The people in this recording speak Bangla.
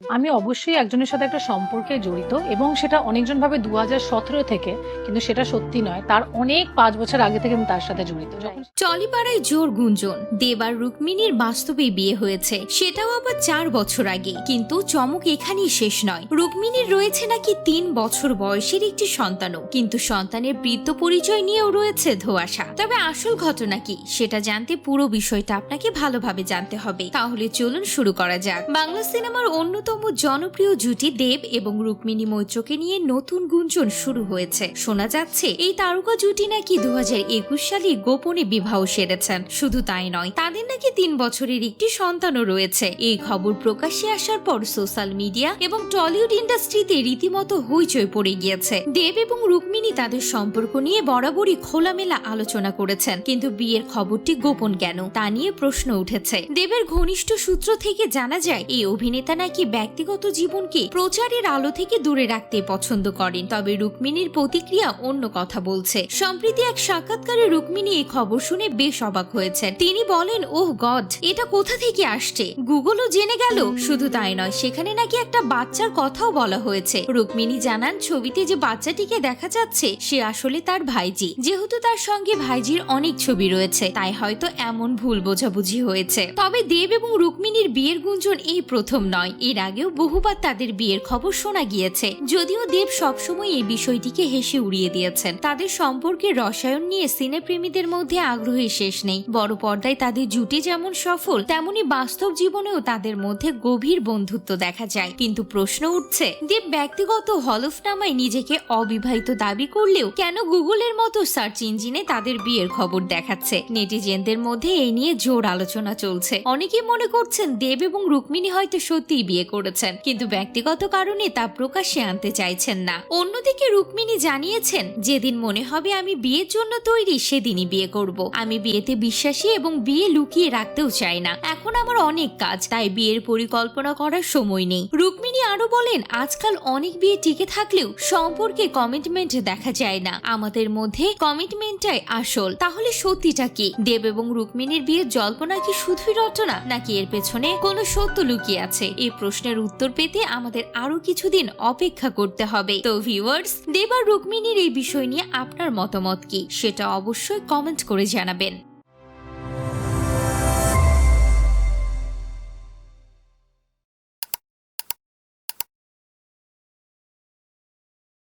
আমি অবশ্যই একজনের সাথে একটা সম্পর্কে জড়িত এবং সেটা অনেকজন ভাবে দু হাজার সতেরো থেকে, কিন্তু সেটা সত্যি নয়, তার অনেক পাঁচ বছর আগে থেকে তার সাথে জড়িত। চলিপাড়ায় জোর গুঞ্জন, দেবার রুক্মিণীর বাস্তবে বিয়ে হয়েছে, সেটাও আবার চার বছর আগে, কিন্তু চমক এখানেই শেষ নয়। রুক্মিণীর রয়েছে নাকি তিন বছর বয়সের একটি সন্তানও, কিন্তু সন্তানের বৃত্ত পরিচয় নিয়েও রয়েছে ধোয়াশা। তবে আসল ঘটনা কি, সেটা জানতে পুরো বিষয়টা আপনাকে ভালোভাবে জানতে হবে। তাহলে চলুন শুরু করা যাক। বাংলা সিনেমার অন্যতম জনপ্রিয় জুটি দেব এবং রুক্মিণী মৈত্রকে নিয়ে নতুন গুঞ্জন শুরু হয়েছে। শোনা যাচ্ছে, এই তারকা জুটি নাকি দু হাজার একুশ সালে গোপনে বিবাহ সেরেছেন। শুধু তাই নয়, তাদের নাকি তিন বছরের একটি সন্তানও রয়েছে। এই খবর প্রকাশ্যে আসার পর সোশ্যাল মিডিয়া এবং টলিউড ইন্ডাস্ট্রিতে রীতিমতো হইচই পড়ে গিয়েছে। দেব এবং রুক্মিণী তাদের সম্পর্ক নিয়ে বরাবরই খোলামেলা আলোচনা করেছেন। কিন্তু বিয়ের খবরটি গোপন কেন, তা নিয়ে প্রশ্ন উঠেছে। দেবের ঘনিষ্ঠ সূত্র থেকে জানা যায়, এই অভিনেতা নাকি ব্যক্তিগত জীবনকে প্রচারের আলো থেকে দূরে রাখতে পছন্দ করেন। তবে রুক্মিণীর প্রতিক্রিয়া অন্য কথা বলছে। সম্প্রতি এক সাক্ষাৎকারে রুক্মিণী এই খবর শুনে বেশ অবাক হয়েছেন। তিনি বলেন, ওহ গড, এটা কোথা থেকে আসছে? গুগলও জেনে গেল? শুধু তাই নয়, সেখানে নাকি একটা বাচ্চার কথাও বলা হয়েছে। রুক্মিণী জানান, ছবিতে যে বাচ্চাটিকে দেখা যাচ্ছে, সে আসলে তার ভাইজি। যেহেতু তার সঙ্গে ভাইজির অনেক ছবি রয়েছে, তাই হয়তো এমন ভুল বোঝাবুঝি হয়েছে। তবে দেব এবং রুক্মিণীর বিয়ের গুঞ্জন এই প্রথম নয়, এর আগেও বহুবার তাদের বিয়ের খবর শোনা গিয়েছে। যদিও দেব সবসময় এই বিষয়টিকে হেসে উড়িয়ে দিয়েছেন। তাদের সম্পর্কে রসায়ন নিয়ে সিনেপ্রেমীদের মধ্যে আগ্রহের শেষ নেই। বড় পর্দায় তাদের জুটি যেমন সফল, তেমনি বাস্তব জীবনেও তাদের মধ্যে গভীর বন্ধুত্ব দেখা যায়। কিন্তু প্রশ্ন উঠছে, দেব ব্যক্তিগত হলফনামায় নিজেকে অবিবাহিত দাবি করলেও কেন গুগলের মতো সার্চ ইঞ্জিনে তাদের বিয়ের খবর দেখাচ্ছে? নেটিজেনদের মধ্যে এই নিয়ে জোর আলোচনা চলছে। অনেকে মনে করছেন দেব এবং রুক্মিণী হয়তো সত্যিই বিয়ে করেছেন। কিন্তু ব্যক্তিগত কারণে তা প্রকাশ্যে আনতে চাইছেন না। অন্যদিকে রুক্মিণী জানিয়েছেন, যেদিন মনে হবে আমি বিয়ের জন্য তৈরি, সেদিনই বিয়ে করব। আমি বিয়েতে বিশ্বাসী এবং বিয়ে লুকিয়ে রাখতেও চাই না। এখন আমার অনেক কাজ, তাই বিয়ের পরিকল্পনা করার সময় নেই। রুক্মিণী আরও বলেন, আজকাল অনেক বিয়ে টিকে থাকলেও সম্পর্কে কমিটমেন্ট দেখা যায় না। আমাদের মধ্যে কমিটমেন্টটাই আসল। তাহলে সত্যিটা কি? দেব এবং রুক্মিণীর বিয়ের জল্পনা কি শুধুই রটনা, নাকি এর পেছনে কোনো সত্য লুকিয়ে আছে? এই প্রশ্নের উত্তর পেতে আমাদের আরও কিছুদিন অপেক্ষা করতে হবে। তো ভিউয়ার্স দেবা রুক্মিণীর এই বিষয় নিয়ে আপনার মতামত কি? সেটা অবশ্যই কমেন্ট করে জানাবেন।